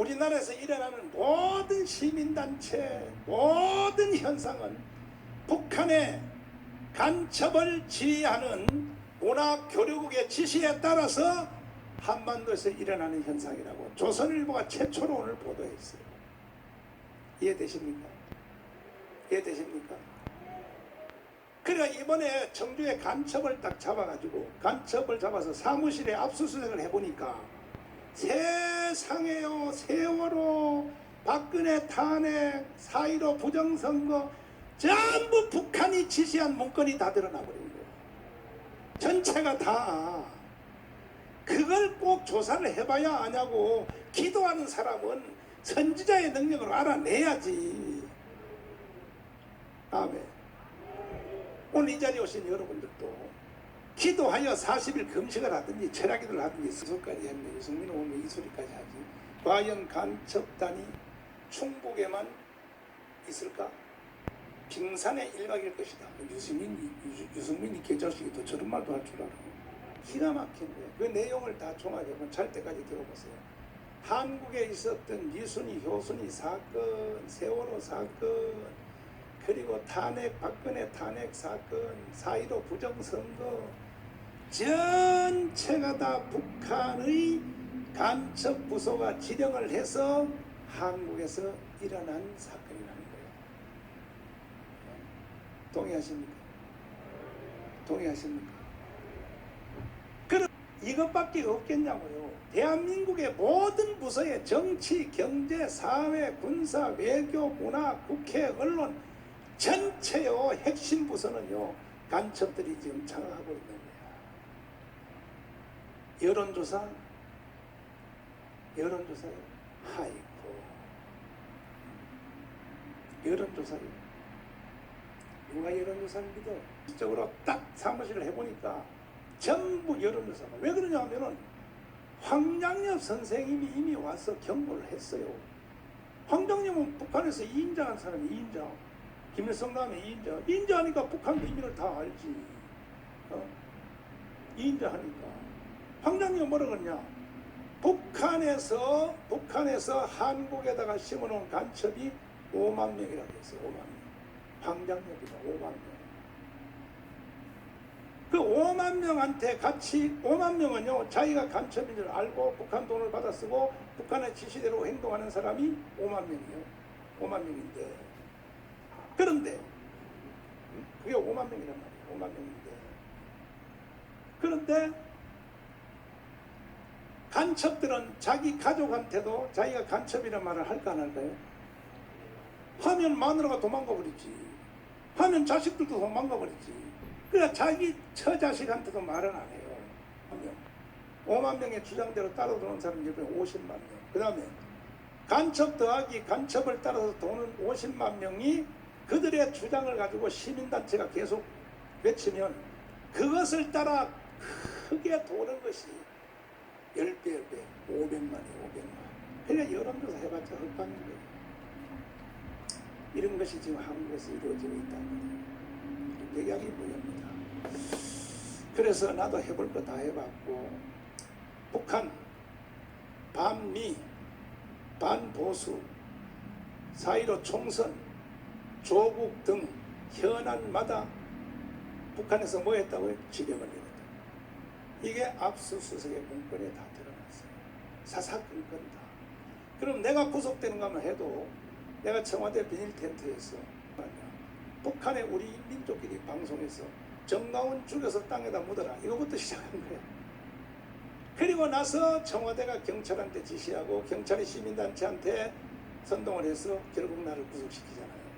우리나라에서 일어나는 모든 시민단체, 모든 현상은 북한의 간첩을 지휘하는 문화교류국의 지시에 따라서 한반도에서 일어나는 현상이라고 조선일보가 최초로 오늘 보도했어요. 이해되십니까? 이해되십니까? 그러니까 이번에 청주에 간첩을 딱 잡아가지고 간첩을 잡아서 사무실에 압수수색을 해보니까 세상에요 세월호. 박근혜 탄핵 4.15 부정선거. 전부 북한이 지시한 문건이 다 드러나 버린 거예요. 전체가 다. 그걸 꼭 조사를 해봐야 아냐고 기도하는 사람은 선지자의 능력으로 알아내야지. 아멘. 오늘 이 자리에 오신 여러분들도 기도하여 40일 금식을 하든지 철학기도를 하든지 수술까지 했네. 유승민은 오늘 이 소리까지 하지. 과연 간첩단이 충북에만 있을까? 빙산의 일각일 것이다. 유승민, 유, 유승민이 계절식이 또 저런 말도 할 줄 알아. 기가 막힌 거예요 그 내용을 다 종합해 보면 잘 때까지 들어보세요. 한국에 있었던 미순이 효순이 사건 세월호 사건 그리고 탄핵 박근혜 탄핵 사건 4.15 부정선거 전체가 다 북한의 간첩 부서가 지령을 해서 한국에서 일어난 사건이라는 거예요. 동의하십니까? 동의하십니까? 그럼 이것밖에 없겠냐고요. 대한민국의 모든 부서의 정치, 경제, 사회, 군사, 외교, 문화, 국회, 언론 전체요 핵심 부서는요 간첩들이 지금 장악하고 있는 거야. 여론조사, 여론조사요. 아이고, 여론조사요. 누가 여론조사를 믿어? 실적으로 딱 사무실을 해보니까 전부 여론조사가 왜 그러냐 하면은 황장엽 선생님이 이미 와서 경고를 했어요. 황장엽은 북한에서 2인자한 사람이 2인자. 김일성 다음에 2인자. 2인자 하니까 북한 비밀을 다 알지. 어? 2인자 하니까. 황장엽 뭐라 그러냐? 북한에서, 북한에서 한국에다가 심어놓은 간첩이 5만 명이라고 했어요. 5만 명. 황장엽이다. 5만 명. 그 5만 명한테 같이 5만 명은요 자기가 간첩인 줄 알고 북한 돈을 받아 쓰고 북한의 지시대로 행동하는 사람이 5만 명이에요 5만 명인데 그런데 음, 그게 5만 명이란 말이에요 5만 명인데 그런데 간첩들은 자기 가족한테도 자기가 간첩이란 말을 할까 안 할까요? 하면 마누라가 도망가 버리지 하면 자식들도 도망가 버리지 그러니까 자기 처자식한테도 말은 안 해요. 한 명. 5만 명의 주장대로 따라 도는 사람이 이번에 50만 명. 그 다음에 간첩 더하기 간첩을 따라서 도는 50만 명이 그들의 주장을 가지고 시민단체가 계속 외치면 그것을 따라 크게 도는 것이 10배, 10배, 500만이 500만. 그러니까 여론조사 해봤자 헛방인 거예요. 이런 것이 지금 한국에서 이루어지고 있다는 거예요. 백약이 무효입니다. 그래서 나도 해볼 거 다 해봤고 북한 반미 반보수 사이로 총선 조국 등 현안마다 북한에서 뭐 했다고요? 지령을 내렸다. 이게 압수수색의 문건에 다 드러났어요. 사사건건 다. 그럼 내가 구속되는 것만 해도 내가 청와대 비닐 텐트에서 북한의 우리 민족끼리 방송에서 정가운 죽여서 땅에다 묻어라 이거부터 시작한 거야. 그리고 나서 청와대가 경찰한테 지시하고 경찰이 시민단체한테 선동을 해서 결국 나를 구속시키잖아요.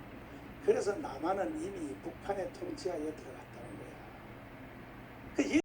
그래서 남한은 이미 북한의 통치하에 들어갔다는 거야. 그